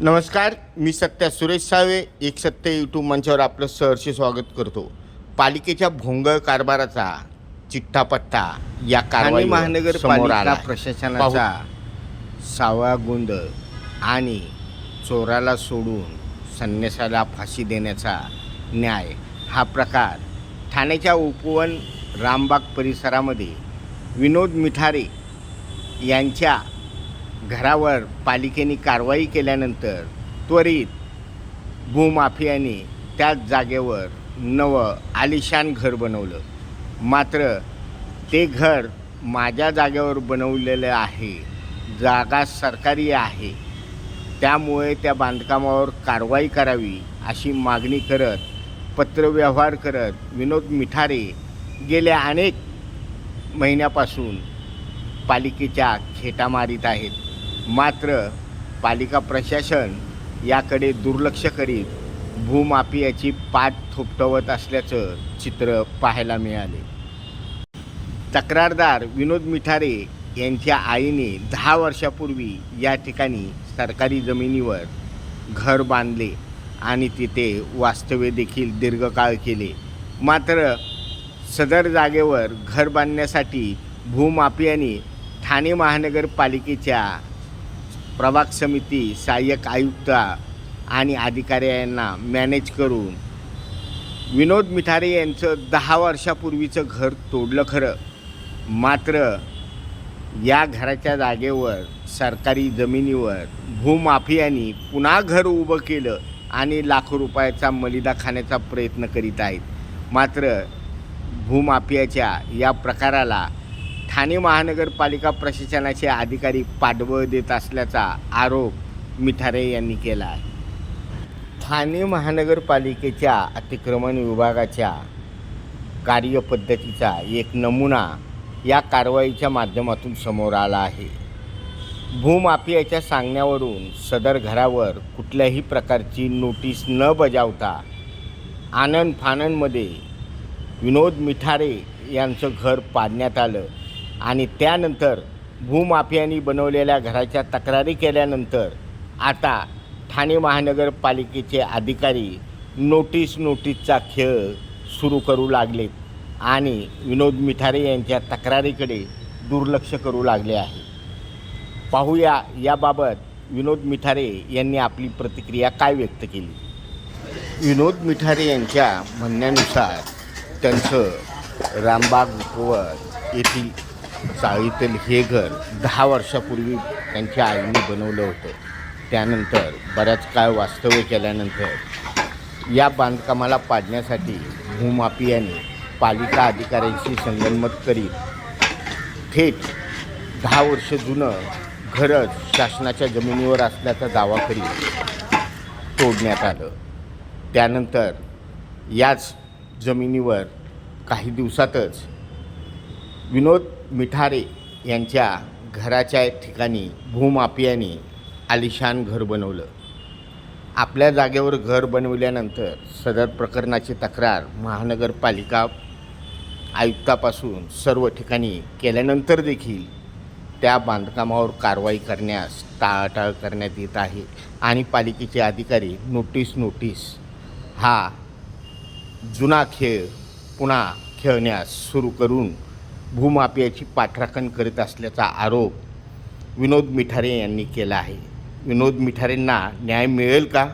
नमस्कार मी सत्या सुरेश साळवे एक सत्य यूट्यूब मंचावर आपलं सहर्ष स्वागत करतो. पालिकेच्या भोंगळ कारभाराचा चिठ्ठापट्टा या कारवाई महानगरपालिका प्रशासनाचा सावा गुंद आणि चोराला सोडून संन्यासाला फाशी देण्याचा न्याय हा प्रकार ठाण्याच्या उपवन रामबाग परिसरामध्ये विनोद मिठारे यांच्या घरावर पालिकेने कारवाई केल्यानंतर त्वरित भूमाफियाने त्याच जागेवर नवं आलिशान घर बनवलं. मात्र ते घर माझ्या जागेवर बनवलेलं आहे. जागा सरकारी आहे. त्यामुळे त्या बांधकामावर कारवाई करावी अशी मागणी करत पत्रव्यवहार करत विनोद मिठारे गेल्या अनेक महिन्यापासून पालिकेच्या खेटा मारीत आहेत. मात्र पालिका प्रशासन याकडे दुर्लक्ष करीत भूमाफियाची पाठ थोपटवत असल्याचं चित्र पाहायला मिळाले. तक्रारदार विनोद मिठारे यांच्या आईने दहा वर्षापूर्वी या ठिकाणी सरकारी जमिनीवर घर बांधले आणि तिथे वास्तव्य देखील दीर्घकाळ केले. मात्र सदर जागेवर घर बांधण्यासाठी भूमाफियाने ठाणे महानगरपालिकेच्या प्रभाग समिती सहाय्यक आयुक्त आणि अधिकारी यांना मॅनेज करून विनोद मिठारे यांचं दहा वर्षापूर्वीचं घर तोडलं खरं. मात्र या घराच्या जागेवर सरकारी जमिनीवर भूमाफियांनी पुन्हा घर उभं केलं आणि लाखो रुपयाचा मलिदा खाण्याचा प्रयत्न करीत आहेत. मात्र भूमाफियाच्या या प्रकाराला ठाणे महानगरपालिका प्रशासनाचे अधिकारी पाठबळ देत असल्याचा आरोप मिठारे यांनी केला आहे. ठाणे महानगरपालिकेच्या अतिक्रमण विभागाच्या कार्यपद्धतीचा एक नमुना या कारवाईच्या माध्यमातून समोर आला आहे. भूमाफियाच्या सांगण्यावरून सदर घरावर कुठल्याही प्रकारची नोटीस न बजावता आनंद फानंदमध्ये विनोद मिठारे यांचं घर पाडण्यात आलं. आणि त्यानंतर भूमाफियांनी बनवलेल्या घराच्या तक्रारी केल्यानंतर आता ठाणे महानगरपालिकेचे अधिकारी नोटीस नोटीसचा खेळ सुरू करू लागलेत आणि विनोद मिठारे यांच्या तक्रारीकडे दुर्लक्ष करू लागले आहे. पाहूया याबाबत विनोद मिठारे यांनी आपली प्रतिक्रिया काय व्यक्त केली? विनोद मिठारे यांच्या म्हणण्यानुसार त्यांचं रामबाग उपवन येथील चाळीतील हे घर दहा वर्षापूर्वी त्यांच्या आईने बनवलं होतं. त्यानंतर बऱ्याच काळ वास्तव्य केल्यानंतर या बांधकामाला पाडण्यासाठी भूमाफियाने पालिका अधिकाऱ्यांशी संगनमत करीत थेट दहा वर्ष जुनं घरच शासनाच्या जमिनीवर असल्याचा दावा करीत तोडण्यात आलं. त्यानंतर याच जमिनीवर काही दिवसातच विनोद मिठारे यांच्या घराच्या ठिकाणी भूमाफियाने आलिशान घर बनवलं. आपल्या जागेवर घर बनविल्यानंतर सदर प्रकरणाची तक्रार महानगरपालिका आयुक्तापासून सर्व ठिकाणी केल्यानंतर देखील त्या बांधकामावर कारवाई करण्यास टाळाटाळ करण्यात येत आहे आणि पालिकेचे अधिकारी नोटीस नोटीस हा जुना खेळ पुन्हा खेळण्यास सुरू करून भूमाफियाची पाठराखण करीत असल्याचा आरोप विनोद मिठारे यांनी केला आहे. विनोद मिठारेंना न्याय मिळेल का?